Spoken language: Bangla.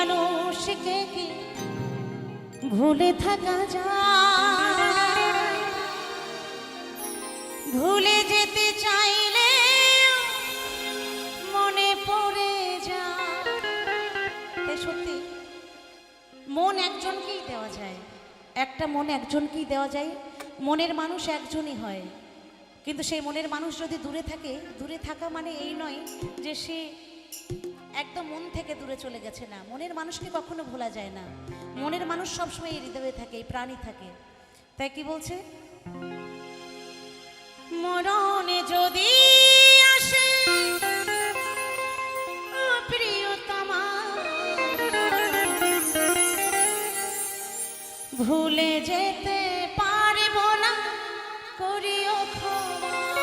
মানুষকে কি ভুলে থাকা যায়? ভুলে যেতে চাইলে মনে পড়ে যায়। সত্যি, মন একজনকেই দেওয়া যায়। একটা মন একজনকেই দেওয়া যায়। মনের মানুষ একজনই হয়। কিন্তু সেই মনের মানুষ যদি দূরে থাকে, দূরে থাকা মানে এই নয় যে সে একদম মন থেকে দূরে চলে গেছে না। মনের মানুষকে কখনো ভোলা যায় না। মনের মানুষ সবসময় হৃদয়ে থাকে প্রাণী থাকে। তাই কি বলছে? মরণে যদি আসে ভুলে যেতে পারিব না, করিও ক্ষমা।